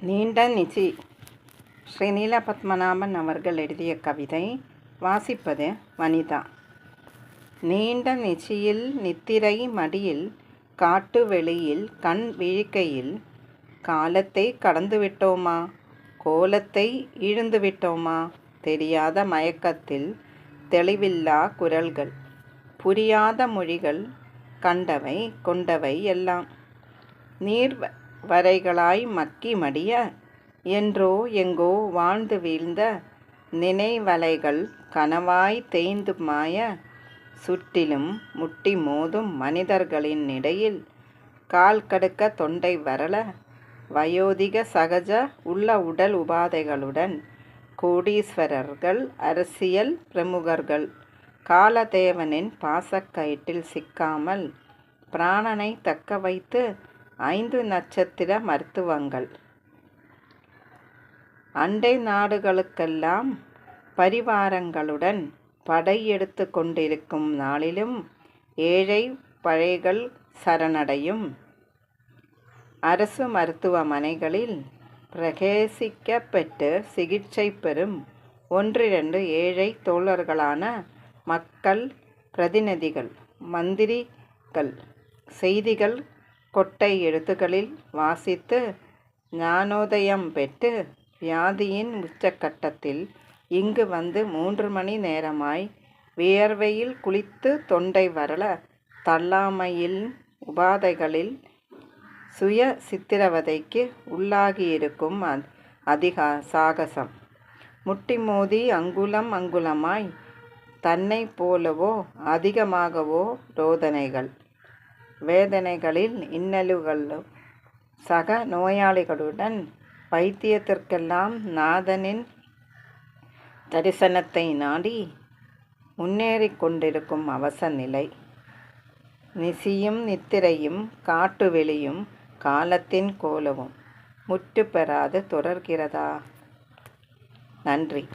நீண்ட நிசி ஸ்ரீநீல பத்மநாபன் அவர்கள் எழுதிய கவிதை வாசிப்பது வனிதா. நீண்ட நிச்சியில் நித்திரை மடியில் காட்டு வெளியில் கண் விழிக்கையில் காலத்தை கடந்து விட்டோமா? கோலத்தை இழுந்து விட்டோமா? தெரியாத மயக்கத்தில் தெளிவில்லா குரல்கள். புரியாத மொழிகள் கண்டவை கொண்டவை எல்லாம். நீர் வரைகளாய் மக்கி மடிய என்றோ எங்கோ வாழ்ந்து வீழ்ந்த நினைவலைகள் கனவாய் தேய்ந்து மாய சுற்றிலும் முட்டி மோதும் மனிதர்களின் இடையில் கால் கடுக்க தொண்டை வரல வயோதிக சகஜ உள்ள உடல் உபாதைகளுடன் கோடீஸ்வரர்கள் அரசியல் பிரமுகர்கள் காலதேவனின் பாசக்கயிற்றில் சிக்காமல் பிராணனை தக்க வைத்து ஐந்து நட்சத்திர மருத்துவங்கள். அண்டை நாடுகளுக்கெல்லாம் பரிவாரங்களுடன் படையெடுத்து கொண்டிருக்கும் நாளிலும் ஏழை பழைகள் சரணடையும். அரசு மருத்துவமனைகளில் பிரகேசிக்கப்பெற்று சிகிச்சை பெறும் ஒன்றிரண்டு ஏழை தோழர்களான மக்கள் பிரதிநிதிகள் மந்திரிகள் செய்திகள் கொட்டை எழுத்துக்களில் வாசித்து ஞானோதயம் பெற்று வியாதியின் உச்சக்கட்டத்தில் இங்கு வந்து மூன்று மணி நேரமாய் வியர்வையில் குளித்து தொண்டை வரல. தள்ளாமையில் உபாதைகளில் சுய சித்திரவதைக்கு உள்ளாகியிருக்கும் அதிகா சாகசம். முட்டி மோதி அங்குலம் அங்குலமாய் தன்னை போலவோ அதிகமாகவோ ரோதனைகள். வேதனைகளில் இன்னலுகளும் சக நோயாளிகளுடன் வைத்தியத்திற்கெல்லாம் நாதனின் தரிசனத்தை நாடி முன்னேறி கொண்டிருக்கும் அவச நிலை. நிசியும் நித்திரையும் காட்டு வெளியும் காலத்தின் கோலவும் முற்று பெறாது தொடர்கிறதா? நன்றி.